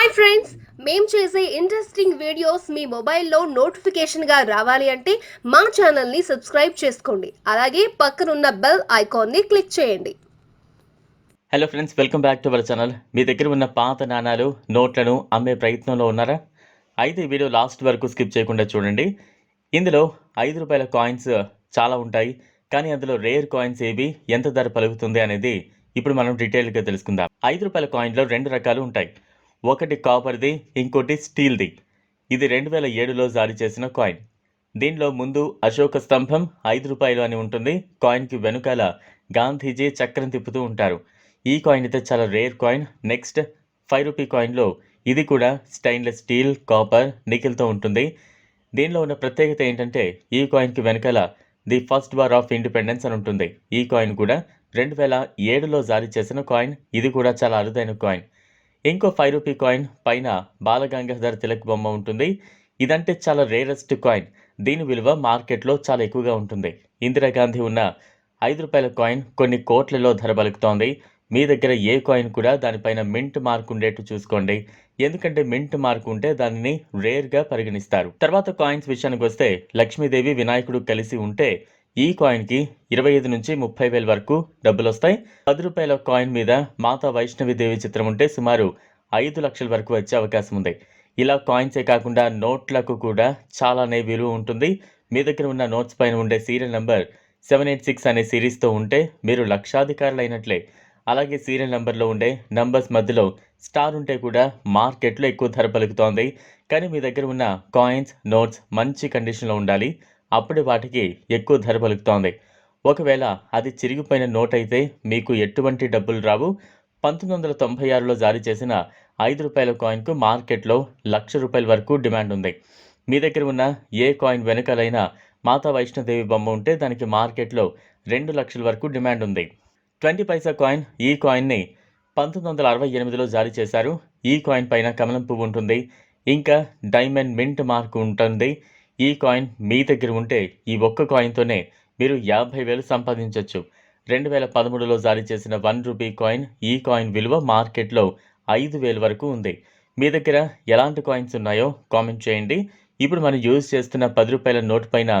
Hi friends మేము చేసే interesting videos మీ మొబైల్లో నోటిఫికేషన్గా రావాలి అంటే మా ఛానల్ని సబ్స్క్రైబ్ చేసుకోండి. అలాగే పక్కనున్న బెల్ ఐకాన్ని క్లిక్ చేయండి. Hello friends welcome back to our channel మీ దగ్గర ఉన్న పాత నాణాలు నోట్లను అమ్మే ప్రయత్నంలో ఉన్నారా? అయితే ఈ వీడియో లాస్ట్ వరకు స్కిప్ చేయకుండా చూడండి. ఇందులో ఐదు రూపాయల కాయిన్స్ చాలా ఉంటాయి. కానీ అందులో రేర్ కాయిన్స్ ఏవి ఎంత ధర పలుకుతుంది అనేది ఇప్పుడు మనం డీటెయిల్గా తెలుసుకుందాం. ఐదు రూపాయల కాయిన్లో రెండు రకాలు ఉంటాయి. ఒకటి కాపర్ది ఇంకోటి స్టీల్ది. ఇది రెండు వేల ఏడులో జారీ చేసిన కాయిన్. దీనిలో ముందు అశోక స్తంభం ఐదు రూపాయలు అని ఉంటుంది. కాయిన్కి వెనుకాల గాంధీజీ చక్రం తిప్పుతూ ఉంటారు. ఈ కాయిన్ అయితే చాలా rare coin. Next five rupee కాయిన్లో ఇది కూడా స్టెయిన్లెస్ స్టీల్ కాపర్ నికిల్తో ఉంటుంది. దీనిలో ఉన్న ప్రత్యేకత ఏంటంటే ఈ కాయిన్కి వెనకాల the first war of independence అని ఉంటుంది. ఈ కాయిన్ కూడా రెండు వేల ఏడులో జారీ చేసిన కాయిన్. ఇది కూడా చాలా అరుదైన కాయిన్. ఇంకో ఫైవ్ రూపీ కాయిన్ పైన బాలగంగాధర్ తిలక్ బొమ్మ ఉంటుంది. ఇదంటే చాలా రేరెస్ట్ కాయిన్ దీని విలువ మార్కెట్లో చాలా ఎక్కువగా ఉంటుంది. ఇందిరాగాంధీ ఉన్న ఐదు రూపాయల కాయిన్ కొన్ని కోట్లలో ధర పలుకుతోంది. మీ దగ్గర ఏ కాయిన్ కూడా దానిపైన మింట్ మార్క్ ఉండేట్టు చూసుకోండి. ఎందుకంటే మింట్ మార్క్ ఉంటే దానిని రేర్గా పరిగణిస్తారు. తర్వాత కాయిన్స్ విషయానికి వస్తే లక్ష్మీదేవి వినాయకుడు కలిసి ఉంటే ఈ కాయిన్కి ఇరవై ఐదు నుంచి ముప్పై వేల వరకు డబ్బులు వస్తాయి పది రూపాయల కాయిన్ మీద మాతా వైష్ణవి దేవి చిత్రం ఉంటే సుమారు ఐదు లక్షల వరకు వచ్చే అవకాశం ఉంది. ఇలా కాయిన్సే కాకుండా నోట్లకు కూడా చాలానే విలువ ఉంటుంది. మీ దగ్గర ఉన్న నోట్స్ పైన ఉండే serial number seven eight six అనే సిరీస్తో ఉంటే మీరు లక్షాధికారులు అయినట్లే అలాగే సీరియల్ నెంబర్లో ఉండే నంబర్స్ మధ్యలో స్టార్ ఉంటే కూడా మార్కెట్లో ఎక్కువ ధర పలుకుతోంది. కానీ మీ దగ్గర ఉన్న కాయిన్స్ నోట్స్ మంచి కండిషన్లో ఉండాలి. అప్పుడు వాటికి ఎక్కువ ధర పలుకుతోంది. ఒకవేళ అది చిరిగిపోయిన నోట్ అయితే మీకు ఎటువంటి డబ్బులు రావు. పంతొమ్మిది వందల తొంభై ఆరులో జారీ చేసిన ఐదు రూపాయల కాయిన్కు మార్కెట్లో లక్ష రూపాయల వరకు డిమాండ్ ఉంది. మీ దగ్గర ఉన్న ఏ కాయిన్ వెనుకలైనా మాతా వైష్ణోదేవి బొమ్మ ఉంటే దానికి మార్కెట్లో రెండు లక్షల వరకు డిమాండ్ ఉంది. ట్వంటీ పైసా కాయిన్ ఈ కాయిన్ని పంతొమ్మిది వందల అరవై ఎనిమిదిలో జారీ చేశారు. ఈ కాయిన్ పైన కమలం పువ్వు ఉంటుంది. ఇంకా డైమండ్ మింట్ మార్క్ ఉంటుంది. ఈ కాయిన్ మీ దగ్గర ఉంటే ఈ ఒక్క కాయిన్తోనే మీరు యాభై వేలు సంపాదించవచ్చు రెండు వేల పదమూడులో జారీ చేసిన వన్ రూపీ కాయిన్ ఈ కాయిన్ విలువ మార్కెట్లో ఐదు వేలు వరకు ఉంది. మీ దగ్గర ఎలాంటి కాయిన్స్ ఉన్నాయో కామెంట్ చేయండి. ఇప్పుడు మనం యూజ్ చేస్తున్న పది రూపాయల నోట్ పైన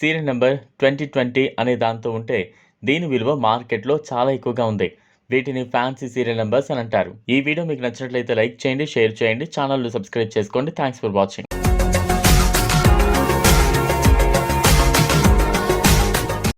సీరియల్ నెంబర్ ట్వంటీ ట్వంటీ అనే దాంతో ఉంటే దీని విలువ మార్కెట్లో చాలా ఎక్కువగా ఉంది. వీటిని ఫ్యాన్సీ సీరియల్ నెంబర్స్ అని అంటారు. ఈ వీడియో మీకు నచ్చినట్లయితే లైక్ చేయండి షేర్ చేయండి ఛానల్ను సబ్స్క్రైబ్ చేసుకోండి. Thanks for watching.